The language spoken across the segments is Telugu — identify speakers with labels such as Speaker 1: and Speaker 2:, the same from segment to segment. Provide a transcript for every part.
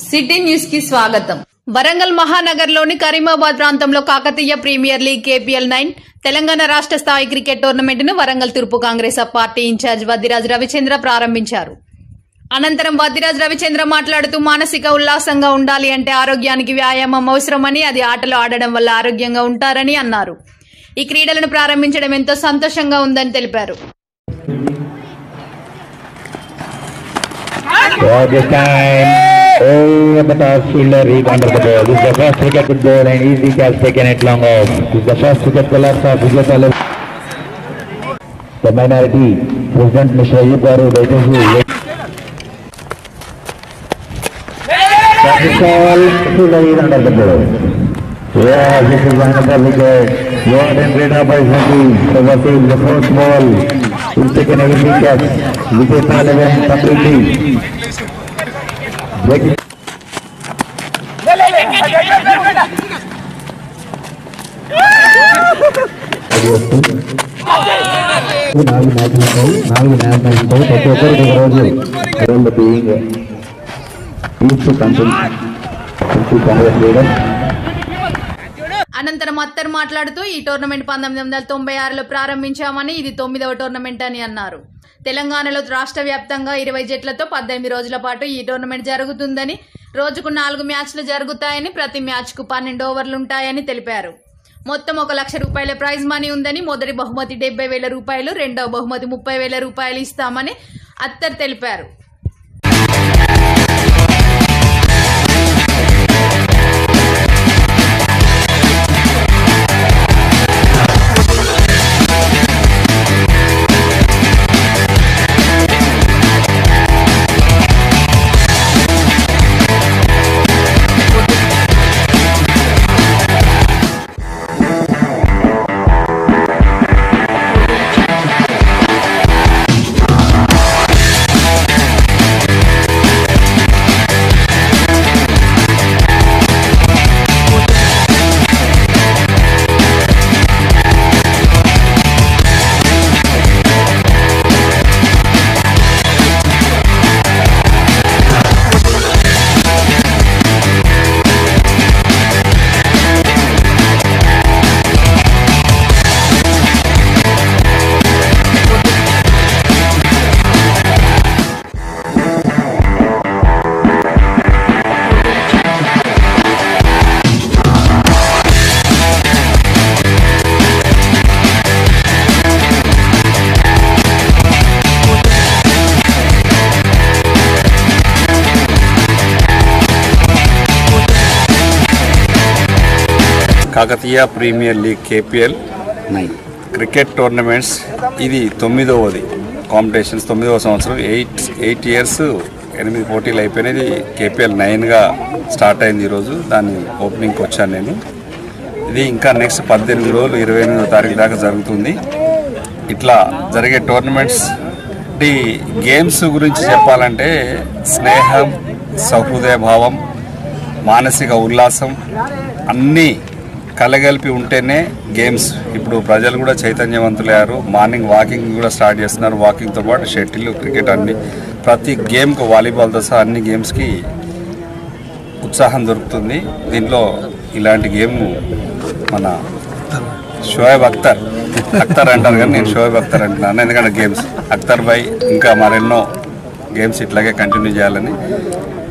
Speaker 1: సిటీ న్యూస్కి స్వాగతం. వరంగల్ మహానగర్లోని కరీమాబాద్ ప్రాంతంలో Kakatiya premier league KPL nine Telangana రాష్ట్ర స్థాయి క్రికెట్ టోర్నమెంట్ను వరంగల్ తూర్పు కాంగ్రెస్ పార్టీ ఇన్ఛార్జ్ వద్దిరాజ్ రవిచంద్ర ప్రారంభించారు. అనంతరం వద్దిరాజ్ రవిచంద్ర మాట్లాడుతూ మానసిక ఉల్లాసంగా ఉండాలి అంటే ఆరోగ్యానికి వ్యాయామం అవసరమని అది ఆటలు ఆడడం వల్ల ఆరోగ్యంగా ఉంటారని అన్నారు. ఈ క్రీడలను ప్రారంభించడం ఎంతో సంతోషంగా ఉందని తెలిపారు.
Speaker 2: At this time, Oh, the top fielder, he ball. This is the first wicket with goal and easy catch taken it long off. This is the first wicket collapse of This is The last. The minority, President Mishra Yukaru, waiting for That is all, fielder is under the ball. Yeah, this is another wicket. You are in radar by Zaki. Overseas, the first ball. He's taken a easy catch. Vijay Talib completely. for 11 completely. Breaking నాలుగు మ్యాచ్లతో నాలుగు మ్యాచ్లతో ప్రతి ఒక్కరికి ఒక రోజు రెండు being east country Congress leader
Speaker 1: అనంతరం అత్తర్ మాట్లాడుతూ ఈ టోర్నమెంట్ పంతొమ్మిది వందల తొంభై ఆరులో ప్రారంభించామని ఇది తొమ్మిదవ టోర్నమెంట్ అని అన్నారు. తెలంగాణలో రాష్ట్ర వ్యాప్తంగా ఇరవై జట్లతో పద్దెనిమిది రోజుల పాటు ఈ టోర్నమెంట్ జరుగుతుందని రోజుకు నాలుగు మ్యాచ్లు జరుగుతాయని ప్రతి మ్యాచ్కు పన్నెండు ఓవర్లు ఉంటాయని తెలిపారు. మొత్తం ఒక లక్ష రూపాయల ప్రైజ్ మనీ ఉందని మొదటి బహుమతి డెబ్బై వేల రూపాయలు రెండవ బహుమతి ముప్పై వేల రూపాయలు ఇస్తామని అత్తర్ తెలిపారు.
Speaker 3: Kakatiya premier league KPL nine. Cricket tournaments. ఇది తొమ్మిదవది కాంపిటీషన్స్ తొమ్మిదవ సంవత్సరం. ఎయిట్ ఎయిట్ ఇయర్స్ ఎనిమిది పోటీలు అయిపోయినది కేపీఎల్ నైన్గా స్టార్ట్ అయింది ఈరోజు. దాని ఓపెనింగ్కి వచ్చాను నేను. ఇది ఇంకా నెక్స్ట్ పద్దెనిమిది రోజులు ఇరవై ఎనిమిదో తారీఖు దాకా జరుగుతుంది. ఇట్లా జరిగే టోర్నమెంట్స్ గేమ్స్ గురించి చెప్పాలంటే స్నేహం సహృదయ భావం మానసిక ఉల్లాసం అన్నీ కలగలిపి ఉంటేనే గేమ్స్. ఇప్పుడు ప్రజలు కూడా చైతన్యవంతులయ్యారు. మార్నింగ్ వాకింగ్ కూడా స్టార్ట్ చేస్తున్నారు. వాకింగ్తో పాటు షటిల్ క్రికెట్ అన్ని ప్రతి గేమ్కు వాలీబాల్తో సహా అన్ని గేమ్స్కి ఉత్సాహం దొరుకుతుంది. దీంట్లో ఇలాంటి గేమ్ మన షోయబ్ అఖ్తర్ అఖ్తర్ అంటారు కానీ నేను షోయబ్ అఖ్తర్ అంటున్నాను. ఎందుకంటే గేమ్స్. అఖ్తర్ బై ఇంకా మరెన్నో గేమ్స్ ఇట్లాగే కంటిన్యూ చేయాలని.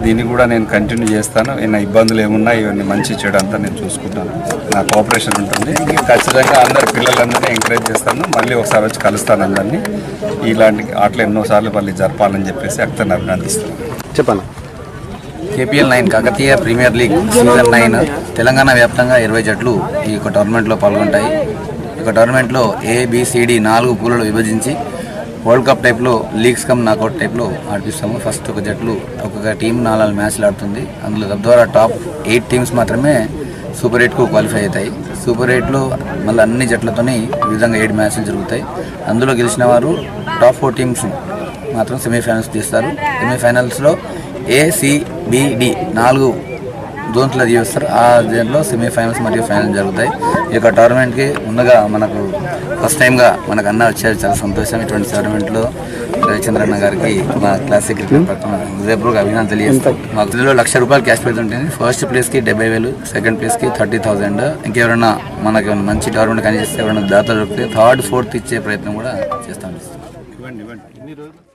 Speaker 3: దీన్ని కూడా నేను కంటిన్యూ చేస్తాను. ఏమైనా ఇబ్బందులు ఏమున్నా ఇవన్నీ మంచి చెడు అంతా నేను చూసుకుంటాను. నా కోఆపరేషన్ ఉంటుంది. ఖచ్చితంగా అందరి పిల్లలందరినీ ఎంకరేజ్ చేస్తాను. మళ్ళీ ఒకసారి వచ్చి కలుస్తాను అందరినీ. ఇలాంటి ఆటలు ఎన్నోసార్లు మళ్ళీ జరపాలని చెప్పేసి అఖ్తర్ని అభినందిస్తాను
Speaker 4: చెప్పాను?
Speaker 5: KPL nine Kakatiya premier league season nine Telangana వ్యాప్తంగా ఇరవై జట్లు ఈ యొక్క టోర్నమెంట్లో పాల్గొంటాయి. ఈ యొక్క టోర్నమెంట్లో ఏబిసిడి నాలుగు పూలను విభజించి వరల్డ్ కప్ టైప్లో లీగ్స్ కమ్ నాకౌట్ టైప్లో ఆడిపిస్తాము. ఫస్ట్ ఒక జట్లు ఒక్కొక్క టీం నాలుగు మ్యాచ్లు ఆడుతుంది. అందులో తద్వారా టాప్ ఎయిట్ టీమ్స్ మాత్రమే సూపర్ ఎయిట్కు క్వాలిఫై అవుతాయి. సూపర్ ఎయిట్లో మళ్ళీ అన్ని జట్లతోని ఈ విధంగా ఏడు మ్యాచ్లు జరుగుతాయి. అందులో గెలిచిన వారు టాప్ ఫోర్ టీమ్స్ మాత్రం సెమీఫైనల్స్ తీస్తారు. సెమీఫైనల్స్లో ఏసిబిడి నాలుగు జోన్స్లో తీస్తారు ఆ దీంట్లో సెమీఫైనల్స్ మరియు ఫైనల్ జరుగుతాయి. ఈ యొక్క టోర్నమెంట్కి ముందుగా మనకు ఫస్ట్ టైంగా మనకు అన్న వచ్చారు. చాలా సంతోషం ఇటువంటి టోర్నమెంట్లో. రవిచంద్రన్న గారికి మా క్లాసిక్ క్రికెట్ పక్కన హృదయపూర్వక అభినందనలు తెలియజేస్తాం. మాకు ఇందులో లక్ష రూపాయలు క్యాష్ ప్రైజ్ ఉంటుంది ఫస్ట్ ప్లేస్కి డెబ్బై వేలు సెకండ్ ప్లేస్కి థర్టీ థౌసండ్ ఇంకెవరైనా మనకి మంచి టోర్నమెంట్ కనిపిస్తే ఎవరైనా దాతలు దొరికితే థర్డ్ ఫోర్త్ ఇచ్చే ప్రయత్నం కూడా చేస్తాం.
Speaker 3: ఇవ్వండి ఇవ్వండి.